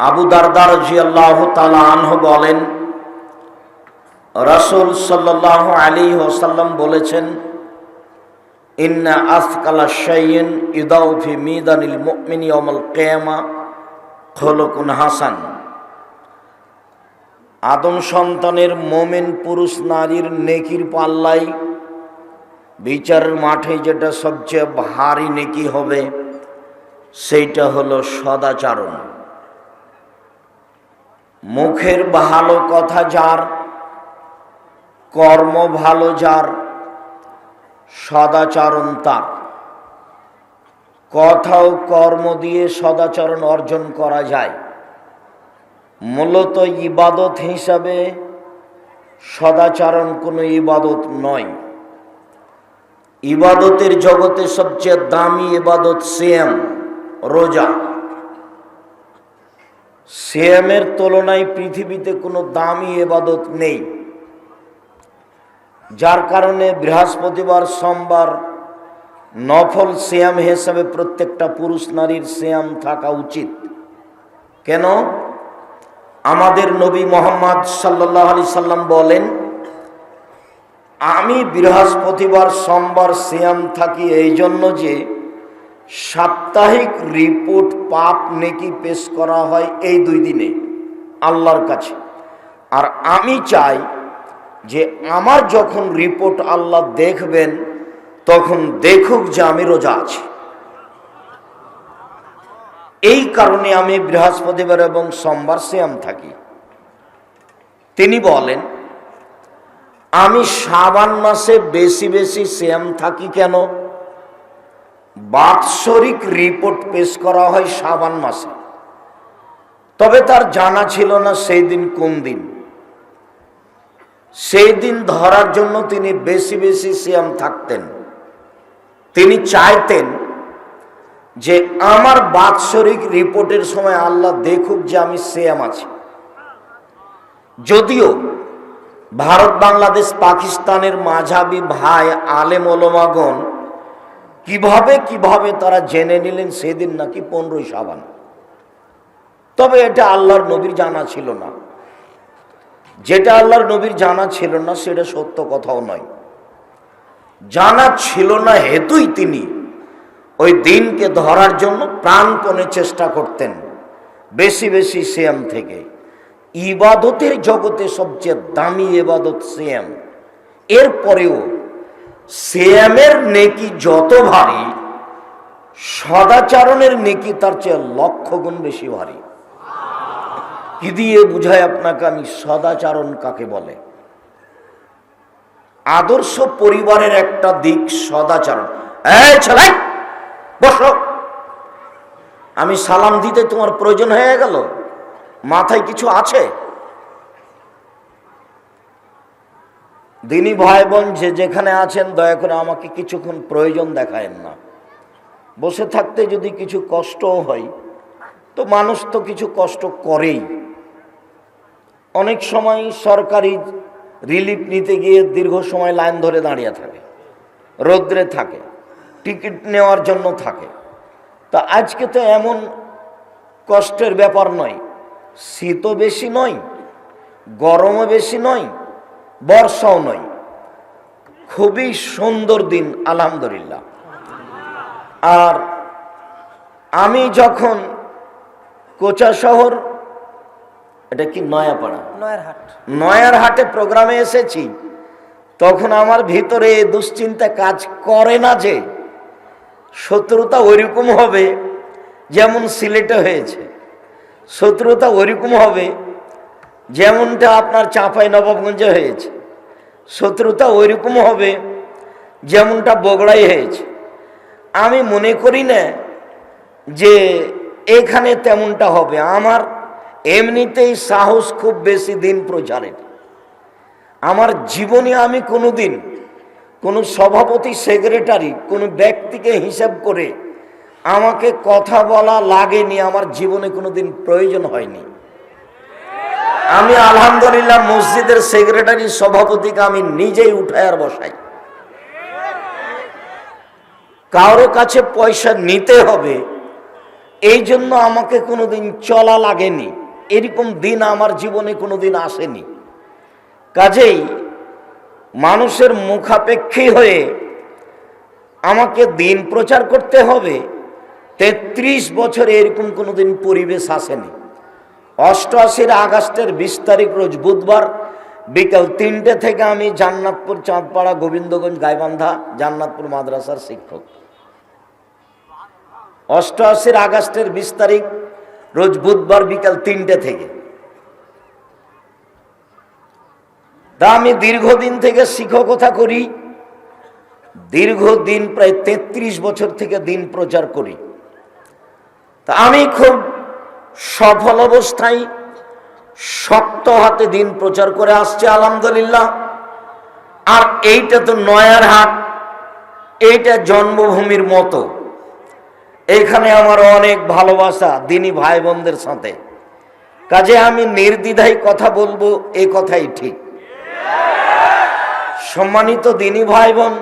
আবু দারদার জিয়াল্লাহ তালা আনহ বলেন, রসুল সাল্লাহ আলী ওসাল্লাম বলেছেন, ইন্না আফকালা শাইন ইদাউফি মিদানিল মুমিনি অমল কেয়ামা খলকুন হাসান। আদম সন্তানের মোমেন পুরুষ নারীর নেকির পাল্লাই বিচারের মাঠে যেটা সবচেয়ে ভারী নেকি হবে, সেইটা হলো সদাচারণ। মুখের ভালো কথা যার, কর্ম ভালো যার, সদাচরণ তার। কথা ও কর্ম দিয়ে সদাচরণ অর্জন করা যায়। মূলত ইবাদত হিসাবে সদাচরণ কোনো ইবাদত নয়। ইবাদতের জগতে সবচেয়ে দামি ইবাদত সিয়াম, রোজা। সিয়ামের তুলনায় পৃথিবীতে কোনো দামি এবাদত নেই। যার কারণে বৃহস্পতিবার, সোমবার নফল সিয়াম হিসাবে প্রত্যেকটা পুরুষ নারীর সিয়াম থাকা উচিত। কেন? আমাদের নবী মোহাম্মদ সাল্লাহ আলি সাল্লাম বলেন, আমি বৃহস্পতিবার, সোমবার সিয়াম থাকি এই জন্য যে সাপ্তাহিক রিপোর্ট পাপ নেকি পেশ করা হয় এই দুই দিনে, আল্লাহর কাছে। আর আমি চাই যে আমার যখন রিপোর্ট আল্লাহ দেখবেন, তখন দেখুক যে আমি রোজা আছি। এই কারণে আমি বৃহস্পতিবার এবং সোমবার শ্যাম থাকি। তিনি বলেন, আমি সাবান মাসে বেশি বেশি শ্যাম থাকি কেন? বাৎসরিক রিপোর্ট পেশ করা হয় সাবান মাসে। তবে তার জানা ছিল না সেই দিন কোন দিন। সেই দিন ধরার জন্য তিনি বেশি বেশি সিয়াম থাকতেন। তিনি চাইতেন যে আমার বাৎসরিক রিপোর্টের সময় আল্লাহ দেখুক যে আমি সিয়াম আছি। যদিও ভারত, বাংলাদেশ, পাকিস্তানের মাঝাবি ভাই আলেম ওলমাগণ কীভাবে কীভাবে তারা জেনে নিলেন সেদিন নাকি পনেরোই সাবান তবে এটা আল্লাহর নবীর জানা ছিল না। যেটা আল্লাহর নবীর জানা ছিল না, সেটা সত্য কথাও নয়। জানা ছিল না হেতুই তিনি ওই দিনকে ধরার জন্য প্রাণপণে চেষ্টা করতেন, বেশি বেশি সিয়াম থেকে। ইবাদতের জগতে সবচেয়ে দামি এবাদত সিয়াম। এরপরেও সিয়ামের নেকি যত ভারী, সদাচারণের নেকি তার চেয়ে লক্ষ গুণ বেশি ভারী। কি দিয়ে বুঝায় আপনাকে আমি সদাচারণ কাকে বলে? আদর্শ পরিবারের একটা দিক সদাচারণ। বসো। আমি সালাম দিতে তোমার প্রয়োজন হয়ে গেল? মাথায় কিছু আছে? দিনী ভাই বোন যে যেখানে আছেন, দয়া করে আমাকে কিছুক্ষণ প্রয়োজন দেখায়েন না। বসে থাকতে যদি কিছু কষ্টও হয়, তো মানুষ তো কিছু কষ্ট করেই। অনেক সময় সরকারি রিলিফ নিতে গিয়ে দীর্ঘ সময় লাইন ধরে দাঁড়িয়ে থাকে, রৌদ্রে থাকে, টিকিট নেওয়ার জন্য থাকে। তা আজকে তো এমন কষ্টের ব্যাপার নয়, শীতও বেশি নয়, গরমও বেশি নয় বর্ষাও নয়। খুবই সুন্দর দিন আলহামদুলিল্লাহ। আর আমি যখন কোচা শহর এটা কি নয়াপাড়া? নয়ের নয়ারহাটে প্রোগ্রামে এসেছি তখন আমার ভিতরে দুশ্চিন্তা কাজ করে না যে শত্রুতা ওইরকম হবে যেমন সিলেটে হয়েছে। শত্রুতা ওইরকম হবে যেমনটা আপনার চাঁপাই নবাবগঞ্জে হয়েছে, শত্রুতা ওইরকম হবে যেমনটা বগড়াই হয়েছে। আমি মনে করি না যে এখানে তেমনটা হবে। আমার এমনিতেই সাহস খুব বেশি দিন প্রচারের। আমার জীবনে আমি কোনো দিন কোনো সভাপতি, সেক্রেটারি, কোনো ব্যক্তিকে হিসাব করে আমাকে কথা বলা লাগেনি। আমার জীবনে কোনো দিন প্রয়োজন হয়নি। আমি আলহামদুলিল্লাহ মসজিদের সেক্রেটারি সভাপতিকে আমি নিজেই উঠায় আর বসাই। কারও কাছে পয়সা নিতে হবে, এই জন্য আমাকে কোনোদিন চলা লাগেনি। এরকম দিন আমার জীবনে কোনোদিন আসেনি। কাজেই মানুষের মুখাপেক্ষী হয়ে আমাকে দিন প্রচার করতে হবে, তেত্রিশ বছরে এরকম কোনোদিন পরিবেশ আসেনি। অষ্টআশির আগস্টের বিশ তারিখ রোজ বুধবার বিকাল তিনটে থেকে আমি জান্নাতপুর, চাঁদপাড়া, গোবিন্দগঞ্জ, গাইবান্ধা, জান্নাতপুর মাদ্রাসার শিক্ষক। অষ্টআশির আগস্টের বিশ তারিখ রোজ বুধবার বিকাল তিনটে থেকে। তা আমি দীর্ঘদিন থেকে শিক্ষকতা করি, দীর্ঘদিন প্রায় তেত্রিশ বছর থেকে দিন প্রচার করি। তা আমি খুব সফল অবস্থায় শক্ত হাতে দিন প্রচার করে আসছে, আলহামদুলিল্লাহ। আর এইটা তো নয়ার হাট, এইটা জন্মভূমির মতো। এখানে আমার অনেক ভালোবাসা দিনী ভাই বোনদের সাথে। কাজে আমি নির্দ্বিধায় কথা বলব, এ কথাই ঠিক। সম্মানিত দিনী ভাই বোন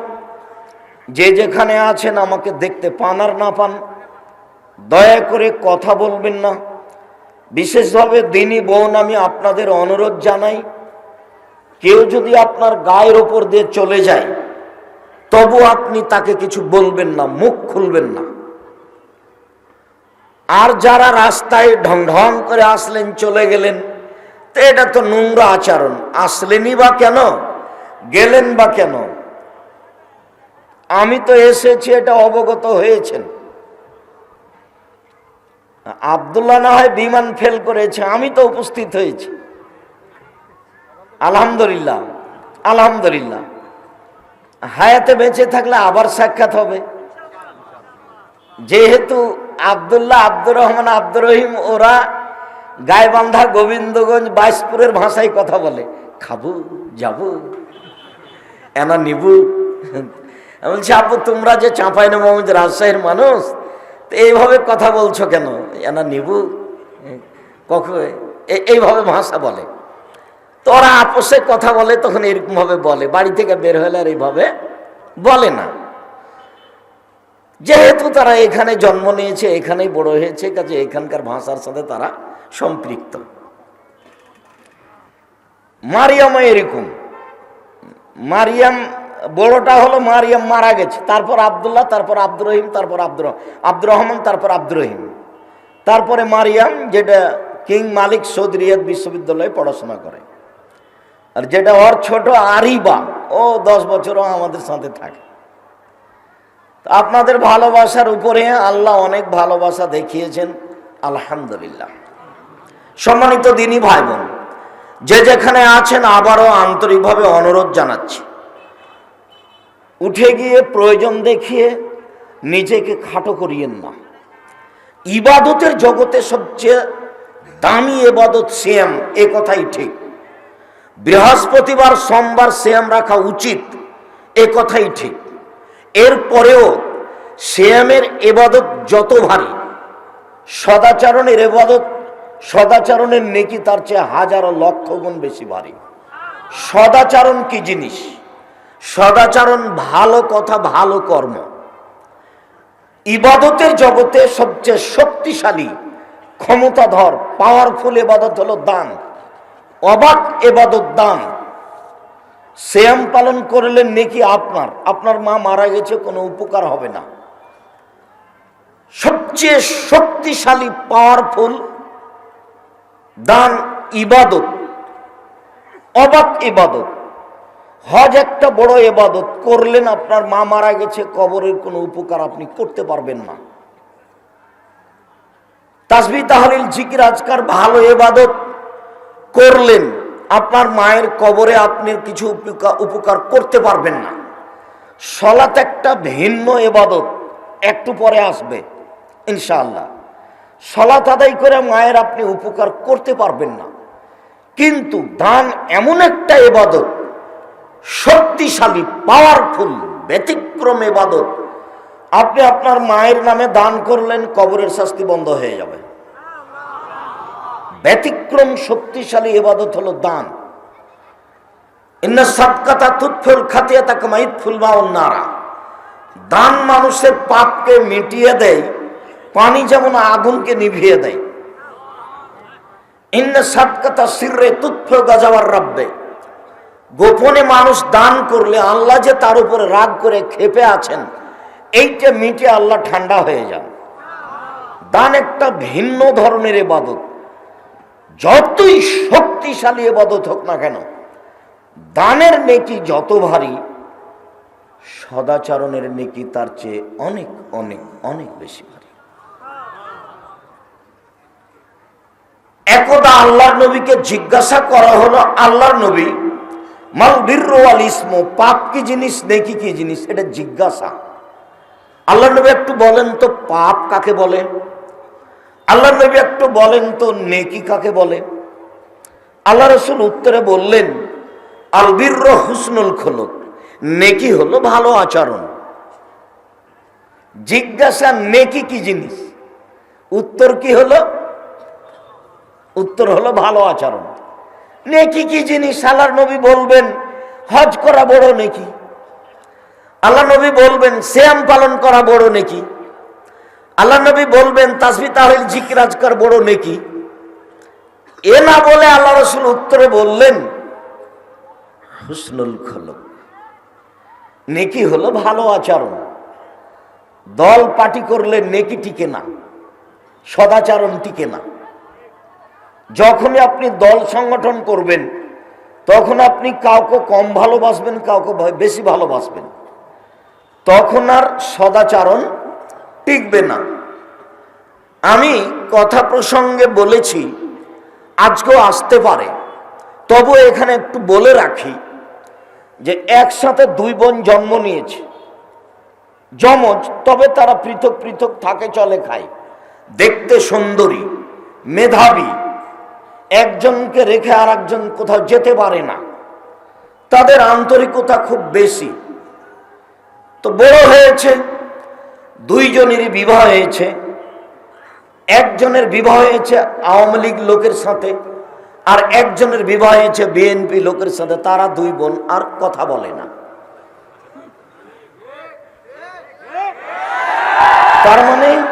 যে যেখানে আছেন আমাকে দেখতে পান আর না পান, দয়া করে কথা বলবেন না। বিশেষভাবে দিনী বোন, আমি আপনাদের অনুরোধ জানাই, কেউ যদি আপনার গায়ের ওপর দিয়ে চলে যায়, তবু আপনি তাকে কিছু বলবেন না, মুখ খুলবেন না। আর যারা রাস্তায় ঢং ঢং করে আসলেন, চলে গেলেন, তো এটা তো নোংরা আচরণ। আসলেনই বা কেন? গেলেন বা কেন? আমি তো এসেছি, এটা অবগত হয়েছেন। আবদুল্লাহ না হয় বিমান ফেল করেছে, আমি তো উপস্থিত হয়েছি। আলহামদুলিল্লাহ আলহামদুলিল্লাহ। হায়াতে বেঁচে থাকলে আবার সাক্ষাৎ হবে। যেহেতু আবদুল্লাহ আব্দুর রহমান, আব্দুর রহিম, ওরা গায়বান্ধা গোবিন্দগঞ্জ বাইশপুরের ভাষায় কথা বলে। খাব, যাব। এনা নিবু। বলছি আপু তোমরা যে চাঁপাই মোহাম্মদ রাজশাহীর মানুষ তো এইভাবে কথা বলছো কেন? এনা নিবু, কখন এইভাবে ভাষা বলে। তো ওরা আপোষে কথা বলে, তখন এরকমভাবে বলে। বাড়ি থেকে বের হলে আর এইভাবে বলে না। যেহেতু তারা এখানে জন্ম নিয়েছে, এখানেই বড় হয়েছে, কাজে এখানকার ভাষার সাথে তারা সম্পৃক্ত। মারিয়ামও এরকম। মারিয়াম বড়টা হলো মারিয়াম মারা গেছে। তারপর আবদুল্লাহ, তারপর আব্দুর রহিম, তারপর আব্দুর আব্দুর রহমান, তারপর আব্দুর রহিম। তারপরে মারিয়াম, যেটা কিং মালিক সৌদরিয়াদ বিশ্ববিদ্যালয়ে পড়াশোনা করে। আর যেটা ওর ছোট আরিবা, ও দশ বছরও আমাদের সাথে থাকে। আপনাদের ভালোবাসার উপরে আল্লাহ অনেক ভালোবাসা দেখিয়েছেন, আলহামদুলিল্লাহ। সম্মানিত দিনী ভাই বোন, যে যেখানে আছেন, আবারও আন্তরিকভাবে অনুরোধ জানাচ্ছি। উঠে গিয়ে প্রয়োজন দেখিয়ে নিজেকে খাটো করিয়েন না। ইবাদতের জগতে সবচেয়ে দামি এবাদত শ্যাম, এ কথাই ঠিক। বৃহস্পতিবার, সোমবার শ্যাম রাখা উচিত, এ কথাই ঠিক। এরপরেও শ্যামের এবাদত যত ভারী, সদাচরণের এবাদত সদাচরণের নেকি তার চেয়ে হাজারো লক্ষ গুণ বেশি ভারী। সদাচরণ কি জিনিস? সদাচরণ ভালো কথা, ভালো কর্ম। ইবাদতের জগতে সবচেয়ে শক্তিশালী, ক্ষমতাধর পাওয়ারফুল এবাদত হলো দান। অবাক এবাদত দান। শ্যাম পালন করলেন নাকি আপনার আপনার মা মারা গেছে, কোনো উপকার হবে না। সবচেয়ে শক্তিশালী পাওয়ারফুল দান ইবাদত। অবাক ইবাদত। হজ একটা বড় এবাদত করলেন আপনার মা মারা গেছে, কবরের কোনো উপকার আপনি করতে পারবেন না। তাসবি তাহলিল জিকির আজকার ভালো এবাদত করলেন, আপনার মায়ের কবরে আপনি কিছু উপকার করতে পারবেন না। সলাত একটা ভিন্ন এবাদত একটু পরে আসবে, ইনশাআল্লাহ। সলাত আদায় করে মায়ের আপনি উপকার করতে পারবেন না। কিন্তু দান এমন একটা এবাদত শক্তিশালী পাওয়ারফুল ব্যতিক্রম এবাদত আপনি আপনার মায়ের নামে দান করলেন, কবরের শাস্তি বন্ধ হয়ে যাবে। ব্যতিক্রম, শক্তিশালী এবাদত হলো দান। ইন্না সাদকাতা তুৎফুল খাতিয়া কামাইত ফুল নারা। দান মানুষের পাপকে মিটিয়ে দেয়, পানি যেমন আগুনকে নিভিয়ে দেয়। ইন্না সাতকাতা সিররে তুৎফ গাজাবার রাব্বে। গোপনে মানুষ দান করলে আল্লাহ যে তার উপরে রাগ করে খেপে আছেন, এইটা মিটে আল্লাহ ঠান্ডা হয়ে যান। দান একটা ভিন্ন ধরনের এবাদত যতই শক্তিশালী এবাদত হোক না কেন, দানের নেকি যত ভারী, সদাচরণের নেকি তার চেয়ে অনেক অনেক অনেক বেশি ভারী। একদা আল্লাহর নবীকে জিজ্ঞাসা করা হলো, আল্লাহর নবী মাল বীর্রাল ইসম পাপ কি জিনিস, নেকি কি জিনিস, এটা জিজ্ঞাসা। আল্লাহ নবী একটু বলেন তো, পাপ কাকে বলে? আল্লাহ নবী একটু বলেন তো, নেকি কাকে বলে? আল্লাহ রসুল উত্তরে বললেন, আল বীর্র হুসনুল খোলক, নেকি হলো ভালো আচরণ। জিজ্ঞাসা, নেকি কি জিনিস? উত্তর কি হলো? উত্তর হলো ভালো আচরণ। নেকি কি জিনিস? আল্লাহর নবী বলবেন, হজ করা বড় নেকি। আল্লাহ নবী বলবেন শ্যাম পালন করা বড় নেকি। আল্লাহ নবী বলবেন, তাসবি তাহলে জিকিরাজকার বড় নেকি। এ না বলে আল্লাহ রসুল উত্তরে বললেন, হুসনুল খলক। নেকি হলো ভালো আচরণ। দল পার্টি করলে নেকি টিকে না, সদাচরণ টিকে না। যখনই আপনি দল সংগঠন করবেন, তখন আপনি কাউকে কম ভালোবাসবেন, কাউকে বেশি ভালোবাসবেন। তখন আর সদাচরণ টিকবে না। আমি কথা প্রসঙ্গে বলেছি, আজকেও আসতে পারে। তবু এখানে একটু বলে রাখি যে, একসাথে দুই বোন জন্ম নিয়েছে। যমজ, তবে তারা পৃথক পৃথক থাকে, চলে খায়। দেখতে সুন্দরী, মেধাবী। একজনকে রেখে আর একজন কোথাও যেতে পারে না। তাদের আন্তরিকতা খুব বেশি। তো বড় হয়েছে, দুইজনেরই বিবাহ হয়েছে। একজনের বিবাহ হয়েছে আওয়ামী লীগ লোকের সাথে, আর একজনের বিবাহ হয়েছে বিএনপি লোকের সাথে। তারা দুই বোন আর কথা বলে না। তার মানে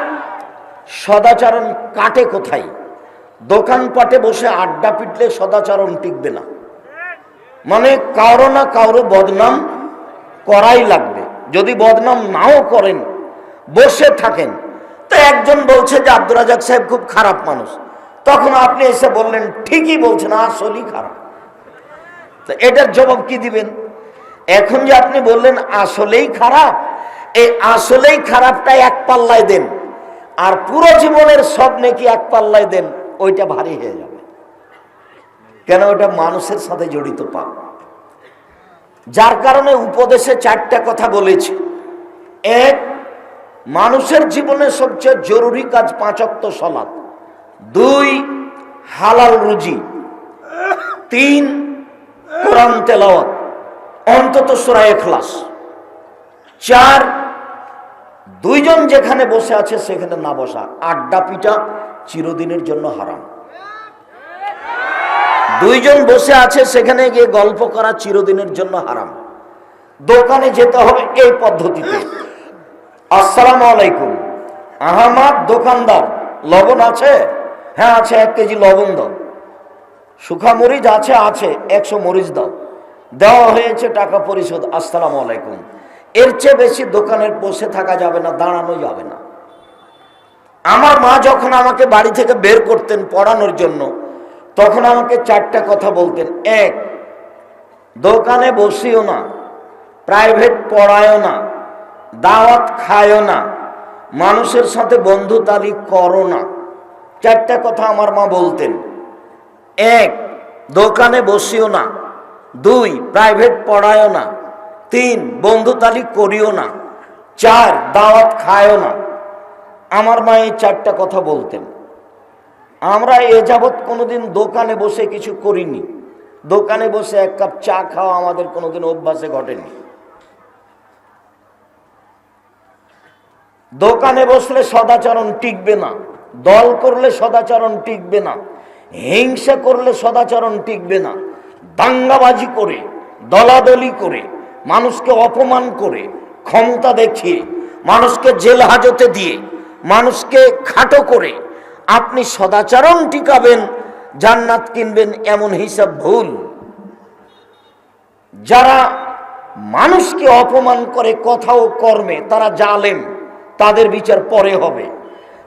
সদাচরণ কাটে কোথায়? দোকানপাটে বসে আড্ডা পিটলে সদাচরণ টিকবে না। মানে কারও না কারও বদনাম করাই লাগবে। যদি বদনাম নাও করেন, বসে থাকেন, তো একজন বলছে যে আব্দুর রাজাক সাহেব খুব খারাপ মানুষ। তখন আপনি এসে বললেন, ঠিকই বলছেন, আসলেই খারাপ। তো এটার জবাব কি দিবেন? এখন যে আপনি বললেন, আসলেই খারাপ, এই আসলেই খারাপটা এক পাল্লায় দেন। আর পুরো জীবনের সব নাকি এক পাল্লায় দেন? ওইটা ভারী হয়ে যাবে। কেন ওটা মানুষের সাথে জড়িত পাপ। যার কারণে উপদেশে চারটা কথা বলেছি। এক, মানুষের জীবনে সবচেয়ে জরুরি কাজ পাঁচক্ত সলাৎ দুই, হালাল রুজি। তিন, কোরআন তেলাওয়াত। অন্তত সুরা এখলাস চার, দুইজন যেখানে বসে আছে সেখানে না বসা। আড্ডা পিটা। চিরদিনের জন্য হারাম। দুইজন বসে আছে, সেখানে গিয়ে গল্প করা চিরদিনের জন্য হারাম। দোকানে যেতে হবে এই পদ্ধতিতে। আসসালাম আলাইকুম। আহমাদ দোকানদার, লবণ আছে? হ্যাঁ আছে, এক কেজি লবণ দাও। শুখা মরিচ আছে আছে, একশো মরিচ দাও। দেওয়া হয়েছে টাকা পরিশোধ। আসসালামু আলাইকুম। এর চেয়ে বেশি দোকানের বসে থাকা যাবে না, দাঁড়ানো যাবে না। আমার মা যখন আমাকে বাড়ি থেকে বের করতেন পড়ানোর জন্য, তখন আমাকে চারটা কথা বলতেন। এক, দোকানে বসিও না, প্রাইভেট পড়ায়ও না, দাওয়াত খায়ও না, মানুষের সাথে বন্ধুতালি করো না। চারটা কথা আমার মা বলতেন। এক, দোকানে বসিও না, দুই, প্রাইভেট পড়ায়ও না, তিন, বন্ধুতালি করিও না, চার, দাওয়াত খায়ও না। আমার মা এই চারটা কথা বলতেন। আমরা এ যাবৎ কোনোদিন দোকানে বসে কিছু করিনি। দোকানে বসে এক কাপ চা খাওয়া আমাদের কোনোদিন অভ্যাসে ঘটেনি। দোকানে বসলে সদাচরণ টিকবে না। দল করলে সদাচরণ টিকবে না। হিংসা করলে সদাচরণ টিকবে না। দাঙ্গাবাজি করে, দলাদলি করে, মানুষকে অপমান করে, ক্ষমতা দেখিয়ে, মানুষকে জেল হাজতে দিয়ে মানুষকে খাটো করে আপনি সদাচরণ টিকাবেন, জান্নাত কিনবেন এমন হিসাব ভুল। যারা মানুষকে অপমান করে কথা ও কর্মে, তারা জালেম, তাদের বিচার পরে হবে।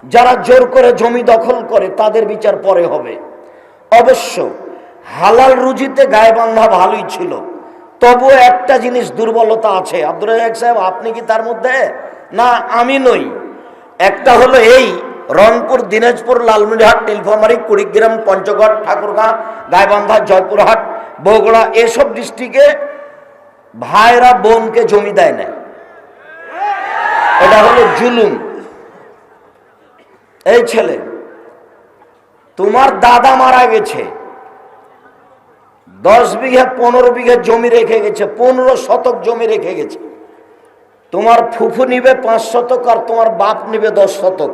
যারা জোর করে জমি দখল করে, তাদের বিচার পরে হবে। অবশ্য হালাল রুজিতে গায়ে বান্ধা ভালোই ছিল, তবুও একটা জিনিস দুর্বলতা আছে। আব্দুল সাহেব, আপনি কি তার মধ্যে? না, আমি নই। একটা হলো এই রংপুর, দিনাজপুর, লালমনিরহাট, নীলফামারী, কুড়িগ্রাম, পঞ্চগড়, ঠাকুরগাঁ, গাইবান্ধা, জয়পুরহাট, বগুড়া, এসব ডিস্ট্রিক্টে ভাইরা বোনকে জমি দেয় না এটা হলো জুলুম। এই ছেলে, তোমার দাদা মারা গেছে। দশ বিঘা, পনেরো বিঘা জমি রেখে গেছে, পনেরো শতক জমি রেখে গেছে। তোমার ফুফু নিবে পাঁচ শতক আর তোমার বাপ নিবে দশ শতক।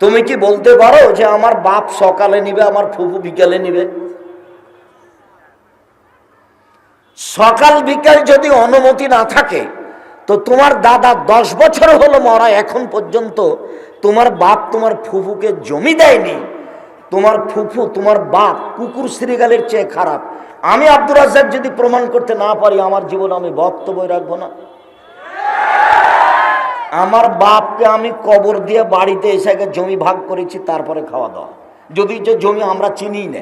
তুমি কি বলতে পারো যে আমার বাপ সকালে নিবে, আমার ফুফু বিকালে নিবে? সকাল বিকাল যদি অনুমতি না থাকে, তো তোমার দাদা দশ বছর হলো মরা, এখন পর্যন্ত তোমার বাপ তোমার ফুফুকে জমি দেয়নি। তোমার ফুফু, তোমার বাপ কুকুর শ্রীগালের চেয়ে খারাপ। আমি আব্দুর রাজ্জাক যদি প্রমাণ করতে না পারি, আমার জীবন আমি বক্তব্য রাখব না। আমার বাপকে আমি কবর দিয়ে বাড়িতে এসে আগে জমি ভাগ করেছি, তারপরে খাওয়া দাওয়া। যদি যে জমি আমরা চিনি না।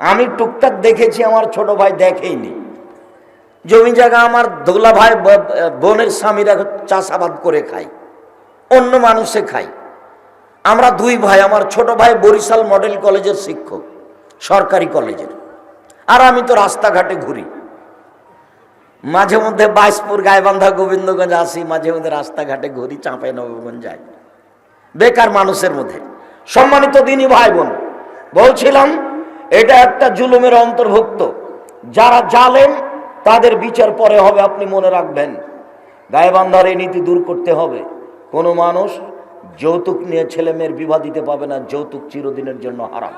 আমি টুকটাক দেখেছি, আমার ছোট ভাই দেখেইনি। জমি জায়গা আমার দোলা ভাই বোনের স্বামীরা চাষাবাদ করে খায়। অন্য মানুষে খায়। আমরা দুই ভাই, আমার ছোট ভাই বরিশাল মডেল কলেজের শিক্ষক, সরকারি কলেজের। আর আমি তো রাস্তাঘাটে ঘুরি। মাঝে মধ্যে বাইশপুর, গাইবান্ধা, গোবিন্দগঞ্জ আসি, মাঝে মধ্যে রাস্তাঘাটে ঘুরি চাঁপাই নবগঞ্জ যাই। বেকার মানুষের মধ্যে। সম্মানিত দিনী ভাই বোন বলছিলাম, এটা একটা জুলুমের অন্তর্ভুক্ত। যারা জালেম, তাদের বিচার পরে হবে, আপনি মনে রাখবেন। গায়েবান্ধার এই নীতি দূর করতে হবে। কোনো মানুষ যৌতুক নিয়ে ছেলে মেয়ের বিবাহ দিতে পাবে না, যৌতুক চিরদিনের জন্য হারাম।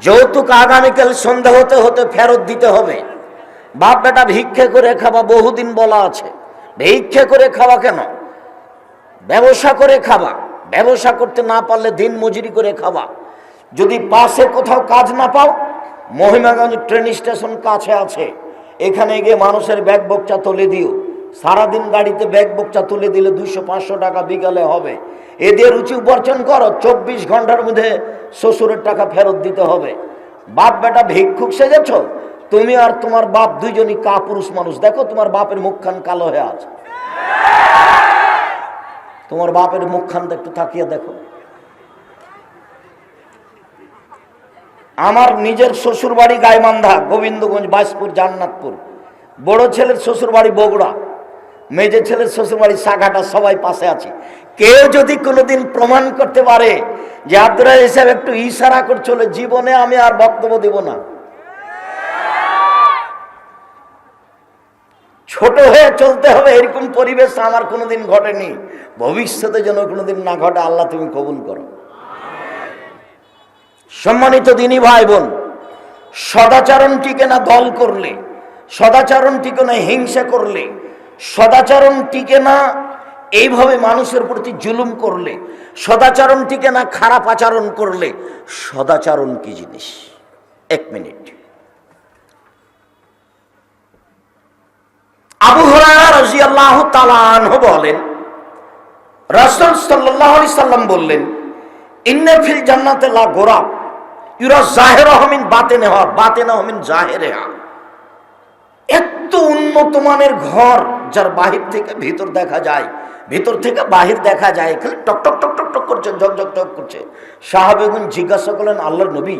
যৌতুক আগামীকাল সন্ধ্যা হতে হতে ফেরত দিতে হবে। বাপ বেটা ভিক্ষে করে খাওয়া বহুদিন বলা আছে। ভিক্ষে করে খাওয়া কেন? ব্যবসা করে খাওয়া ব্যবসা করতে না পারলে দিন মজুরি করে খাওয়া যদি পাশে কোথাও কাজ না পাও, মহিমাগঞ্জ ট্রেন স্টেশন কাছে আছে। এখানে গিয়ে মানুষের ব্যাগ বকচা তুলে দিও। সারাদিন গাড়িতে ব্যাগ বকচা তুলে দিলে দুইশো, পাঁচশো টাকা বিকালে হবে। এদের রুচি উপার্জন করো, চব্বিশ ঘণ্টার মধ্যে শ্বশুরের টাকা ফেরত দিতে হবে। বাপ বেটা ভিক্ষুক সেজেছ? তুমি আর তোমার বাপ দুইজনই কাপুরুষ মানুষ। দেখো তোমার বাপের মুখখান কালো হয়ে আছে। তোমার বাপের মুখখানটা একটু তাকিয়ে দেখো। আমার নিজের শ্বশুর বাড়ি গাইমান্ধা গোবিন্দগঞ্জ, বাইশপুর, জান্নাতপুর। বড় ছেলের শ্বশুর বাড়ি বগুড়া। মেজে ছেলের শ্বশুর বাড়ি সাঘাটা, সবাই পাশে আছে। কেউ যদি কোনোদিন প্রমাণ করতে পারে যে আব্দুল হিসাব একটু ইশারা করছিল, জীবনে আমি আর বক্তব্য দেব না। ছোট হয়ে চলতে হবে, এরকম পরিবেশ আমার কোনোদিন ঘটেনি। ভবিষ্যতে যেন কোনোদিন না ঘটে, আল্লাহ তুমি কবুল করো। সম্মানিত দিনী ভাই বোন সদাচরণ টিকে না দল করলে সদাচরণ টিকে না হিংসা করলে সদাচরণ টিকে না এইভাবে মানুষের প্রতি জুলুম করলে সদাচরণ টিকে না খারাপ আচরণ করলে, সদাচরণ কি জিনিস? এক মিনিট। আবু তাআলা আনহু বলেন, রাসূল সাল্লাল্লাহু আলাইহি সাল্লাম বললেন, ইন্না ফিল জান্নাতে লা গোরাব, ইউরা জাহেরাহু মিন বাতিনহা, বাতিনাহু মিন জাহেরিহা। এত উন্নত মানের ঘর যার বাহির থেকে ভিতর দেখা যায়, ভিতর থেকে বাহির দেখা যায়, খালি টক টক টক টক টক করছে টক করছে। সাহাবেগুন জিজ্ঞাসা করলেন, আল্লাহর নবী,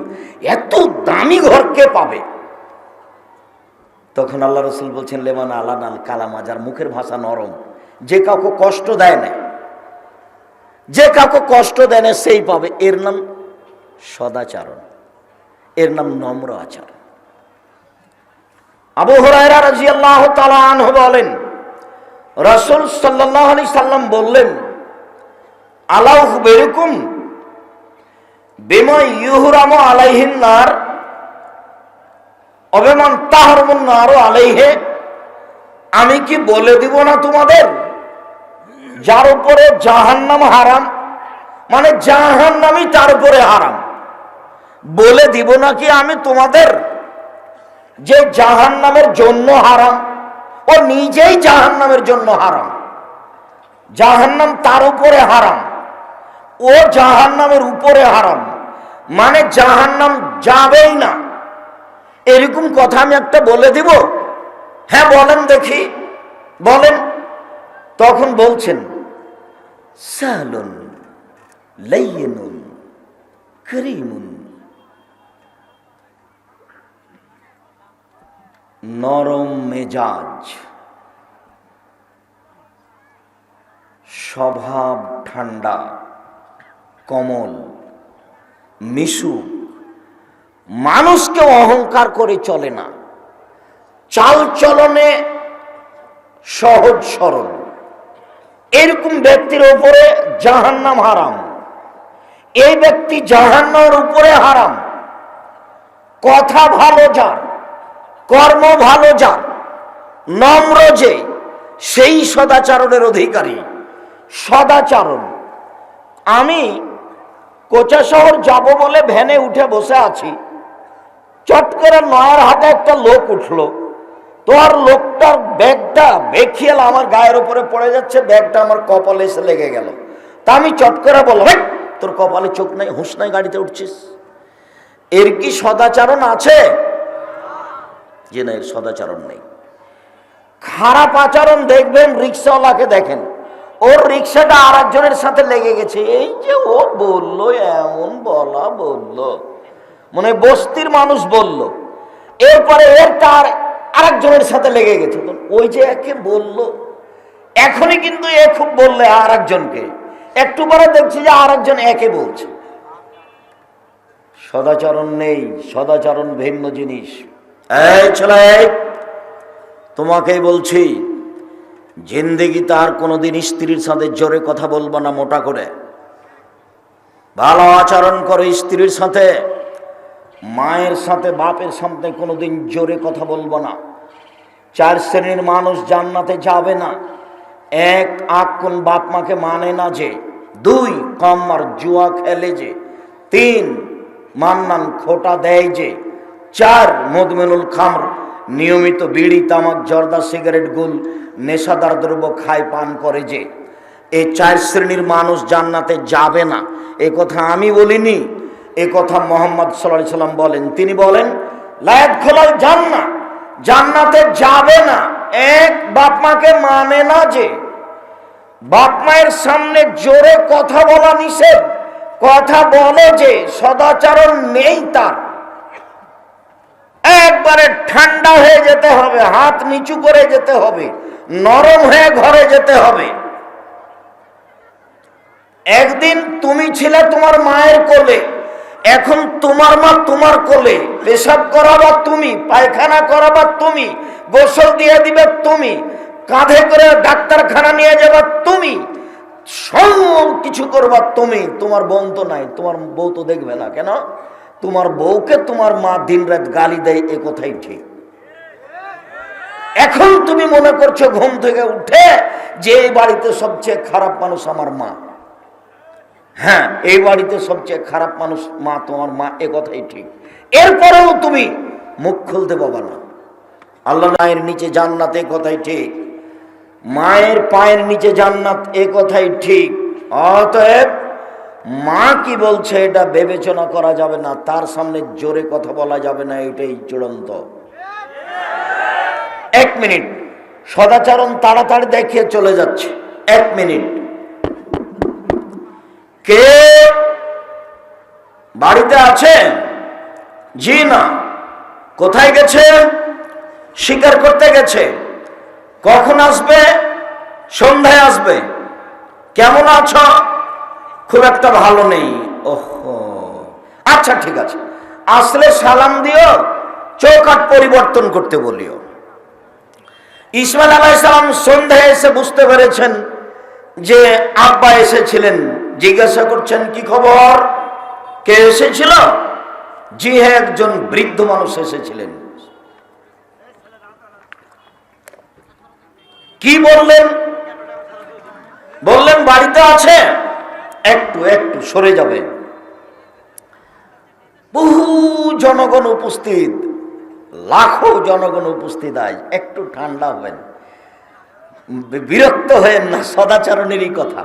এত দামি ঘর কে পাবে? তখন আল্লাহ রসুল বলছেন লেমান আলান আল কালামা, যার মুখের ভাষা নরম, যে কাউকে কষ্ট দেয় না, যে কাউকে কষ্ট দেয় না, সেই পাবে। এর নাম সদাচারণ, এর নাম নম্র আচরণ। আবু হরাইরা আনহু বলেন, রসুল সাল্লাল্লাহু আলাইহি সাল্লাম বললেন আলাউ বেরকুম বিমা ইউহরামু আলাইহিন অবেমান তাহরমুন নারও আলাইহে, আমি কি বলে দিব না তোমাদের? যার উপরে জাহান্নাম হারাম মানে জাহান্নামই তার উপরে হারাম। বলে দিব নাকি আমি তোমাদের? যে জাহান্নামের জন্য হারাম, ও নিজেই জাহান্নামের জন্য হারাম। জাহান্নাম তার উপরে হারাম, ও জাহান্নামের উপরে হারাম। মানে জাহান্নাম যাবেই না। এরকম কথা আমি একটা বলে দিব। হ্যাঁ বলেন দেখি। বলেন। তখন বলছেন নরম মেজাজ। স্বভাব ঠান্ডা, কমল মিশু মানুষকে অহংকার করে চলে না। চাল চলনে সহজ সরল। এরকম ব্যক্তির উপরে জাহান্নাম হারাম। এই ব্যক্তি জাহান্নামের উপরে হারাম। কথা ভালো যার, কর্ম ভালো যার, নম্র যে, সেই সদাচারণের অধিকারী, সদাচারণ। আমি কোচা শহর যাব বলে ভ্যানে উঠে বসে আছি। চট করে নয়ার হাতে একটা লোক উঠল। তোমার লোকটার ব্যাগটা বেখিয়াল আমার গায়ের উপরে পড়ে যাচ্ছে ব্যাগটা আমার কপালে এসে লেগে গেল। তা আমি চট করে বললাম "হেই, তোর কপালে চোখ নাই হুঁশ নাই গাড়িতে উঠছিস? এর কি সদাচারণ আছে? যে না এর সদাচারণ নেই। খারাপ আচরণ দেখবেন রিক্সাওয়ালাকে দেখেন। ওর রিক্সাটা আর একজনের সাথে লেগে গেছে। এই যে ও বলল এমন বলা বলল। মানে বস্তির মানুষ বলল। এরপরে এর তার আরেকজনের সাথে লেগে গেছে। ওই যে একে বলল, এখনই কিন্তু এ খুব বললে আর একজনকে একটু পরে দেখছি যে আর একজন একে বলছে। সদাচরণ নেই, সদাচরণ ভিন্ন জিনিস। তোমাকেই বলছি, জিন্দেগি তার কোনোদিন স্ত্রীর সাথে জোরে কথা বলব না মোটা করে। ভালো আচরণ করে স্ত্রীর সাথে। মায়ের সাথে বাপের সামনে কোনোদিন জোরে কথা বলব না। চার শ্রেণির মানুষ জান্নাতে যাবে না। এক আক কোন বাপ মাকে মানে না যে, দুই কম্মার জুয়া খেলে যে, তিন মান্নান খোটা দেয় যে, চার মদমেনুল খামর, নিয়মিত বিড়ি, তামাক, জর্দা, সিগারেট, গুল, নেশাদার দ্রব্য খায়, পান করে যে। এই চার শ্রেণির মানুষ জান্নাতে যাবে না। এ কথা আমি বলিনি। এ কথা মোহাম্মদ সাল্লাহ সাল্লাম বলেন। তিনি বলেন লায়াত খোলাল জান্না জান্নাতে যাবে না। এক বাপ মাকে মানে না যে, বাপ মায়ের সামনে জোরে কথা বলা নিষেধ। কথা বলে যে, সদাচরণ নেই তার। একবারে ঠান্ডা হয়ে যেতে হবে, হাত নিচু করে যেতে হবে, নরম হয়ে ঘরে যেতে হবে। একদিন তুমি ছিলে তোমার মায়ের কোলে। এখন তোমার মা তোমার কোলে, পেশাব করাবার তুমি, পায়খানা করাবার তুমি, গোসল দিয়ে দিবে তুমি, কাঁধে করে ডাক্তারখানা নিয়ে যাবা তুমি সব কিছু করবার তুমি। তোমার বোন তো নাই, তোমার বউ তো দেখবে না কেন? তোমার বউকে তোমার মা দিন রাত গালি দেয়, এ কথাই ঠিক। এখন তুমি মনে করছ ঘুম থেকে উঠে যে বাড়িতে সবচেয়ে খারাপ মানুষ আমার মা। হ্যাঁ এই বাড়িতে সবচেয়ে খারাপ মানুষ মা, তোমার মা, এ কথাই ঠিক। এরপরেও তুমি মুখ খুলতে পাবা না। আল্লাহ মায়ের নিচে জান্নাত, এ কথাই ঠিক। মায়ের পায়ের নিচে জান্নাত, এ কথাই ঠিক। অতএব মা কি বলছে এটা বিবেচনা করা যাবে না, তার সামনে জোরে কথা বলা যাবে না, এটাই চূড়ান্ত। এক মিনিট, সদাচরণ তাড়াতাড়ি দেখিয়ে চলে যাচ্ছে। এক মিনিট। কে বাড়িতে আছে জি না। কোথায় গেছে শিকার করতে গেছে। কখন আসবে? সন্ধ্যায় আসবে। কেমন আছো? খুব একটা ভালো নেই। ওহো। আচ্ছা ঠিক আছে। আসলে সালাম দিও চৌকাট পরিবর্তন করতে বলিও। ইসমাইল আলাইসালাম সন্ধ্যায় এসে বুঝতে পেরেছেন যে আব্বা এসেছিলেন জিজ্ঞাসা করছেন, কি খবর? কে এসেছিল? জি হ্যাঁ একজন বৃদ্ধ মানুষ এসেছিলেন। কি বললেন? বললেন, বাড়িতে আছে? একটু একটু, সরে যাবেন। বহু জনগণ উপস্থিত, লাখো জনগণ উপস্থিত আজ, একটু ঠান্ডা হবেন। বিরক্ত হয়েন না, সদাচরণেরই কথা।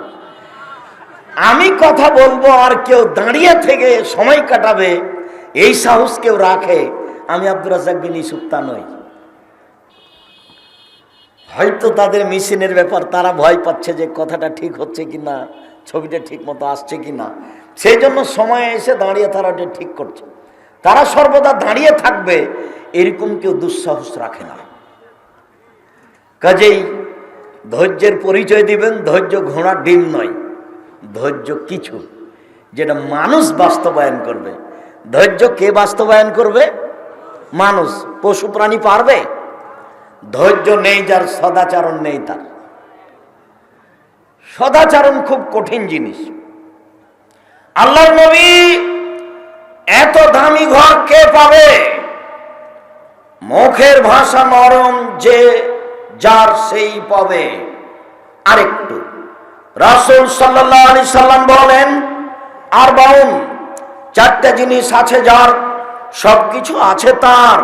আমি কথা বলব আর কেউ দাঁড়িয়ে থেকে সময় কাটাবে, এই সাহস কেউ রাখে, আমি আব্দুর রাজাক বিন ইসুফ তা নই। হয়তো তাদের মেশিনের ব্যাপার, তারা ভয় পাচ্ছে যে কথাটা ঠিক হচ্ছে কি না ছবিটা ঠিক মতো আসছে কি না সেই জন্য সময় এসে দাঁড়িয়ে তারা ওটা ঠিক করছে। তারা সর্বদা দাঁড়িয়ে থাকবে, এরকম কেউ দুঃসাহস রাখে না। কাজেই ধৈর্যের পরিচয় দিবেন, ধৈর্য ঘোড়া ডিম নয়। ধৈর্য কিছু, যেটা মানুষ বাস্তবায়ন করবে। ধৈর্য কে বাস্তবায়ন করবে? মানুষ, পশু প্রাণী পারবে? ধৈর্য নেই যার, সদাচরণ নেই তার। সদাচরণ খুব কঠিন জিনিস। আল্লাহর নবী এত দামি ঘর কে পাবে? মুখের ভাষা নরম যে যার সেই পাবে। আরেকটু। রাসূল সাল্লাল্লাহু আলাইহি সাল্লাম বলেন আর বাউন চারটে জিনিস আছে যার, সবকিছু আছে তার,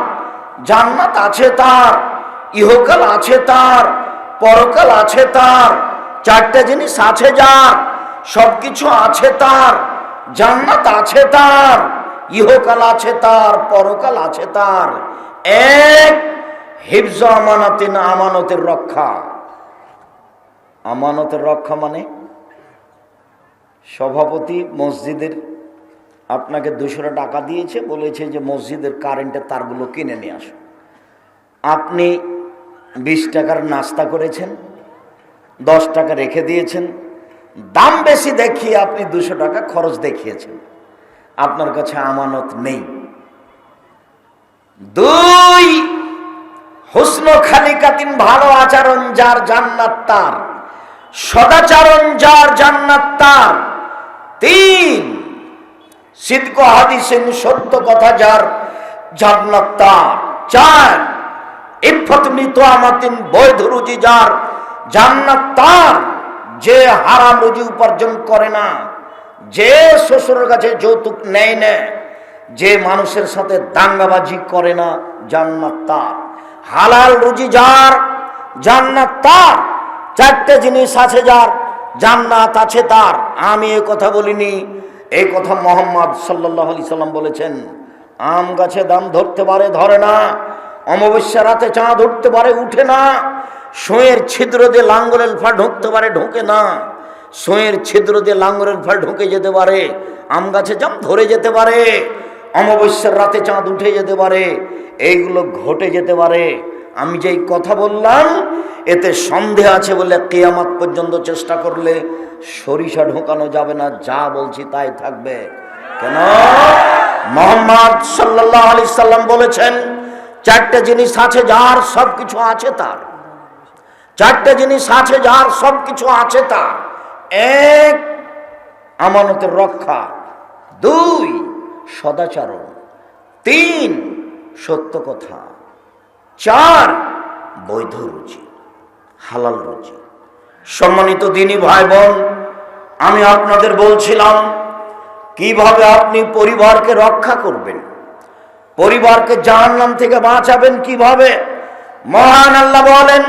জান্নাত আছে তার, ইহকাল আছে তার, পরকাল আছে তার, চারটে জিনিস আছে যার, সবকিছু আছে তার, জান্নাত আছে তার, ইহকাল আছে তার, পরকাল আছে তার। এক, হিফজ আমানাতিন, আমানতের রক্ষা। আমানতের রক্ষা মানে? সভাপতি মসজিদের আপনাকে দুশোটা টাকা দিয়েছে, বলেছে যে মসজিদের কারেন্টের তারগুলো কিনে নিয়ে আসো। আপনি বিশ টাকার নাস্তা করেছেন, দশ টাকা রেখে দিয়েছেন, দাম বেশি দেখিয়ে আপনি দুশো টাকা খরচ দেখিয়েছেন। আপনার কাছে আমানত নেই। দুই হুসন খালিকাতিন ভালো আচরণ, যার জান্নাত তার। সদাচরণ যার জান্নাত তার। তিন সিদ্ধ হাদিসেন সত্য কথা যার জান্নাত তার। চার, ইফত মৃত আমাতিন বৈধ রুজি যার জান্নাত তার। যে হারাম রুজি উপার্জন করে না, যে শ্বশুরের কাছে যৌতুক নেয় না, যে মানুষের সাথে দাঙ্গাবাজি করে না, জান্নাত তার। হালাল রুজি যার জান্নাত তার। চারটে জিনিস আছে যার, জান্নাত আছে তার। আমি এ কথা বলিনি। এই কথা মোহাম্মদ সাল্লাহ আলি সাল্লাম বলেছেন, আম গাছে দাম ধরতে পারে, ধরে না। অমাবস্যা রাতে চাঁদ উঠতে পারে, উঠে না। সোঁয়ের ছিদ্র দিয়ে লাঙ্গলের ফা ঢুকতে পারে, ঢোকে না। সোঁয়ের ছিদ্র দিয়ে লাঙ্গলের ফা ঢুকে যেতে পারে। আম গাছে জাম ধরে যেতে পারে। অমাবস্যার রাতে চাঁদ উঠে যেতে পারে। এইগুলো ঘটে যেতে পারে। আমি যেই কথা বললাম, এতে সন্দেহ আছে বলে কেয়ামাত পর্যন্ত চেষ্টা করলে সরিষা ঢোকানো যাবে না, যা বলছি তাই থাকবে। কেন? মোহাম্মদ সাল্লাহ আলি সাল্লাম বলেছেন, চারটে জিনিস আছে যার সব কিছু আছে তার। চারটে জিনিস আছে যার সব কিছু আছে তার। এক, আমানতের রক্ষা। দুই, সদাচরণ। তিন, সত্য কথা। চার বৈধ রুচি, হালাল রুচি। সম্মানিত দিনী ভাই বোন আমি আপনাদের বলছিলাম, কীভাবে আপনি পরিবারকে রক্ষা করবেন? পরিবারকে জাহান্নাম থেকে বাঁচাবেন কীভাবে? মহান আল্লাহ বলেন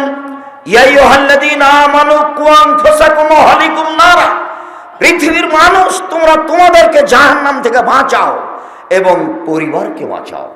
পৃথিবীর মানুষ, তোমরা তোমাদেরকে জাহান্নাম থেকে বাঁচাও এবং পরিবারকে বাঁচাও।